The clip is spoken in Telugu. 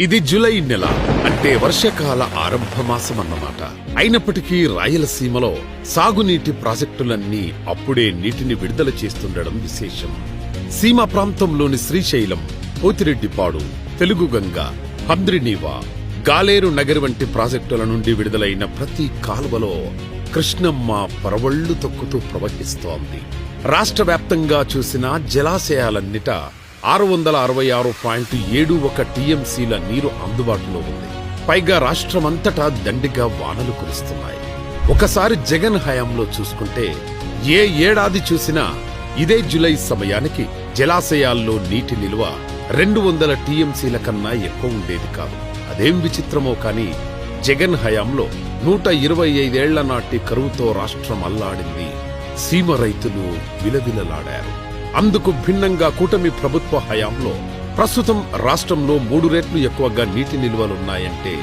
ఇది జూలై నెల అంటే వర్షకాల ఆరంభ మాసం అన్నమాట అయినప్పటికీ రాయలసీమలో సాగునీటి ప్రాజెక్టులన్నీ అప్పుడే నీటిని విడుదల చేస్తుండడం విశేషం. సీమ ప్రాంతంలోని శ్రీశైలం పోతిరెడ్డిపాడు తెలుగుగంగ హంద్రినీవ గాలేరు నగర్ వంటి ప్రాజెక్టుల నుండి విడుదలైన ప్రతి కాలువలో కృష్ణమ్మ పరవళ్ళు తొక్కుతూ ప్రవహిస్తోంది. రాష్ట్ర వ్యాప్తంగా చూసిన జలాశయాలన్నిట ఆరు వందల అరవై ఆరు పాయింట్ ఏడు ఒక టీఎంసీల నీరు అందుబాటులో ఉంది. పైగా రాష్ట్రమంతటా దండిగా వానలు కురుస్తున్నాయి. ఒకసారి జగన్ హయాంలో చూసుకుంటే ఏ ఏడాది చూసినా ఇదే జులై సమయానికి జలాశయాల్లో నీటి నిల్వ రెండు వందల టీఎంసీల కన్నా ఎక్కువ ఉండేది కాదు. అదేం విచిత్రమో కాని జగన్ హయాంలో నూట ఇరవై ఐదేళ్ళ నాటి కరువుతో రాష్ట్రం అల్లాడింది. సీమ రైతులు విలవిలలాడారు. అందుకు భిన్నంగా కూటమి ప్రభుత్వ హయాంలో ప్రస్తుతం రాష్ట్రంలో మూడు రెట్లు ఎక్కువగా నీటి నిల్వలున్నాయంటే